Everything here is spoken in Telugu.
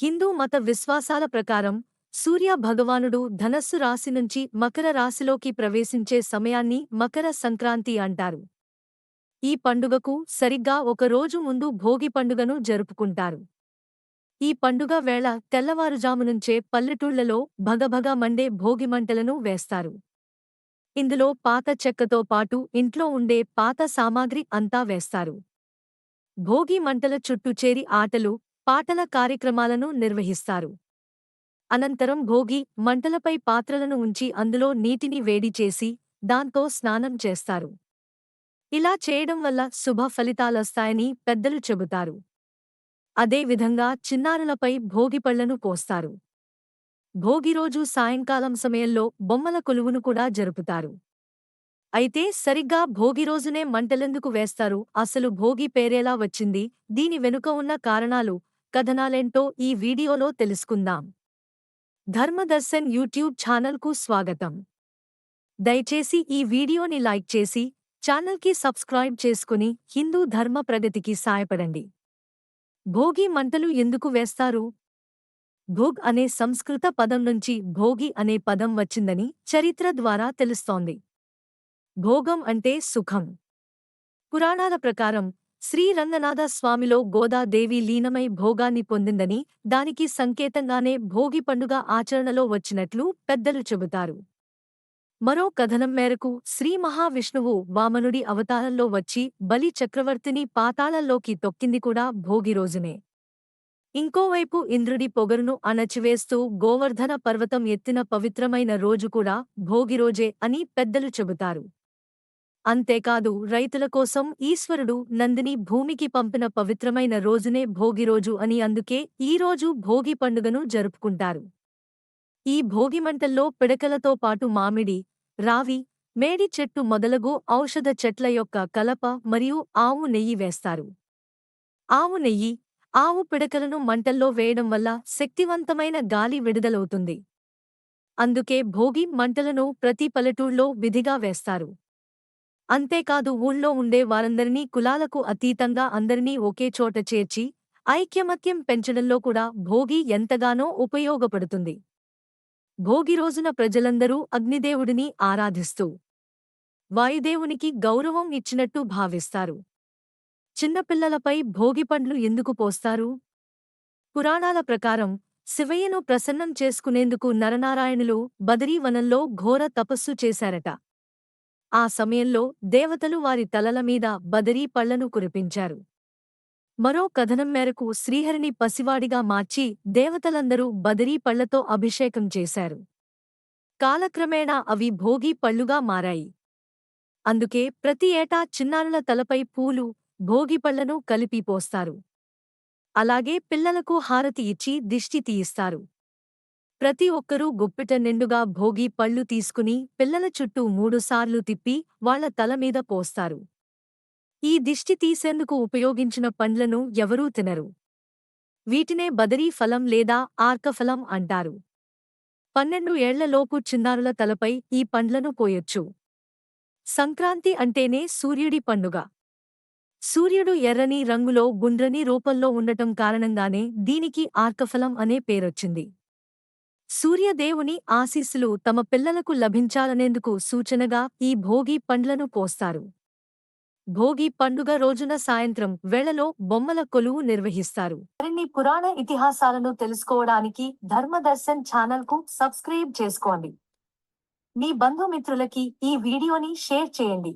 హిందూ మత విశ్వాసాల ప్రకారం సూర్య భగవానుడు ధనస్సు రాశి నుంచి మకర రాశిలోకి ప్రవేశించే సమయాన్ని మకర సంక్రాంతి అంటారు. ఈ పండుగకు సరిగ్గా ఒక రోజు ముందు భోగి పండుగను జరుపుకుంటారు. ఈ పండుగ వేళ తెల్లవారుజామునుంచే పల్లెటూళ్ళలో భగభగ మండే భోగిమంటలను వేస్తారు. ఇందులో పాత చెక్కతో పాటు ఇంట్లో ఉండే పాత సామాగ్రి అంతా వేస్తారు. భోగి మంటల చుట్టూ చేరి ఆటలు పాటల కార్యక్రమాలను నిర్వహిస్తారు. అనంతరం భోగి మంటలపై పాత్రలను ఉంచి అందులో నీటిని వేడి చేసి దాంతో స్నానం చేస్తారు. ఇలా చేయడం వల్ల శుభ ఫలితాలొస్తాయని పెద్దలు చెబుతారు. అదేవిధంగా చిన్నారులపై భోగిపళ్ళను పోస్తారు. భోగిరోజు సాయంకాలం సమయంలో బొమ్మల కొలువును కూడా జరుపుతారు. అయితే సరిగ్గా భోగి రోజునే మంటలెందుకు వేస్తారు? అసలు భోగి పేరేలా వచ్చింది? దీని వెనుక ఉన్న కారణాలు కథనాలేంటో ఈ వీడియోలో తెలుసుకుందాం. ధర్మదర్శన్ యూట్యూబ్ ఛానల్కు స్వాగతం. దయచేసి ఈ వీడియోని లైక్ చేసి ఛానల్కి సబ్స్క్రైబ్ చేసుకుని హిందూ ధర్మ ప్రగతికి సాయపడండి. భోగి మంటలు ఎందుకు వేస్తారు? భోగ్ అనే సంస్కృత పదం నుంచి భోగి అనే పదం వచ్చిందని చరిత్ర ద్వారా తెలుస్తోంది. భోగం అంటే సుఖం. పురాణాల ప్రకారం శ్రీరంగనాథ స్వామిలో గోదాదేవి లీనమై భోగాన్ని పొందిందని దానికి సంకేతంగానే భోగి పండుగ ఆచరణలో వచ్చినట్లు పెద్దలు చెబుతారు. మరో కథనం మేరకు శ్రీ మహావిష్ణువు వామనుడి అవతారంలో వచ్చి బలి చక్రవర్తిని పాతాళంలోకి తొక్కింది కూడా భోగి రోజునే. ఇంకోవైపు ఇంద్రుడి పొగరును అణచివేస్తూ గోవర్ధన పర్వతం ఎత్తిన పవిత్రమైన రోజు కూడా భోగిరోజే అని పెద్దలు చెబుతారు. అంతేకాదు రైతుల కోసం ఈశ్వరుడు నందిని భూమికి పంపిన పవిత్రమైన రోజునే భోగిరోజు అని అందుకే ఈ రోజు భోగి పండుగను జరుపుకుంటారు. ఈ భోగిమంటల్లో పిడకలతో పాటు మామిడి రావి మేడి చెట్టు మొదలగు ఔషధ చెట్ల యొక్క కలప మరియు ఆవు నెయ్యి వేస్తారు. ఆవు నెయ్యి ఆవు పిడకలను మంటల్లో వేయడం వల్ల శక్తివంతమైన గాలి విడుదలవుతుంది. అందుకే భోగి మంటలను ప్రతి పల్లెటూళ్ళలో విధిగా వేస్తారు. అంతేకాదు ఊళ్ళో ఉండే వారందరినీ కులాలకు అతీతంగా అందరినీ ఒకే చోట చేర్చి ఐక్యమత్యం పెంచడంలో కూడా భోగి ఎంతగానో ఉపయోగపడుతుంది. భోగి రోజున ప్రజలందరూ అగ్నిదేవుడిని ఆరాధిస్తూ వాయుదేవునికి గౌరవం ఇచ్చినట్టు భావిస్తారు. చిన్నపిల్లలపై భోగిపండ్లు ఎందుకు పోస్తారు? పురాణాల ప్రకారం శివయ్యను ప్రసన్నం చేసుకునేందుకు నరనారాయణులు బదరీవనంలో ఘోర తపస్సు చేశారట. ఆ సమయంలో దేవతలు వారి తలల మీద బదరీ పళ్ళను కురిపించారు. మరో కథనం మేరకు శ్రీహరిని పసివాడిగా మార్చి దేవతలందరూ బదరీ పళ్ళతో అభిషేకం చేశారు. కాలక్రమేణా అవి భోగి పళ్ళుగా మారాయి. అందుకే ప్రతి ఏటా చిన్నారుల తలపై పూలు భోగిపళ్ళను కలిపి పోస్తారు. అలాగే పిల్లలకు హారతి ఇచ్చి దిష్టి తీయిస్తారు. ప్రతి ఒక్కరూ గుప్పిట నిండుగా భోగి పళ్ళు తీసుకుని పిల్లల చుట్టూ మూడుసార్లు తిప్పి వాళ్ళ తలమీద పోస్తారు. ఈ దిష్టి తీసేందుకు ఉపయోగించిన పండ్లను ఎవరూ తినరు. వీటినే బదరీ ఫలం లేదా ఆర్కఫలం అంటారు. పన్నెండు ఏళ్ళలోపు చిన్నారుల తలపై ఈ పండ్లను పోయొచ్చు. సంక్రాంతి అంటేనే సూర్యుడి పండుగ. సూర్యుడు ఎర్రని రంగులో గుండ్రని రూపంలో ఉండటం కారణంగానే దీనికి ఆర్కఫలం అనే పేరొచ్చింది. సూర్యదేవుని ఆశీస్సులు తమ పిల్లలకు లభించాలనేందుకు సూచనగా ఈ భోగి పండ్లను పోస్తారు. భోగి పండుగ రోజున సాయంత్రం వేళలో బొమ్మల కొలువు నిర్వహిస్తారు. మరిన్ని పురాణ ఇతిహాసాలను తెలుసుకోవడానికి ధర్మదర్శన్ ఛానల్కు సబ్స్క్రైబ్ చేసుకోండి. మీ బంధుమిత్రులకి ఈ వీడియోని షేర్ చేయండి.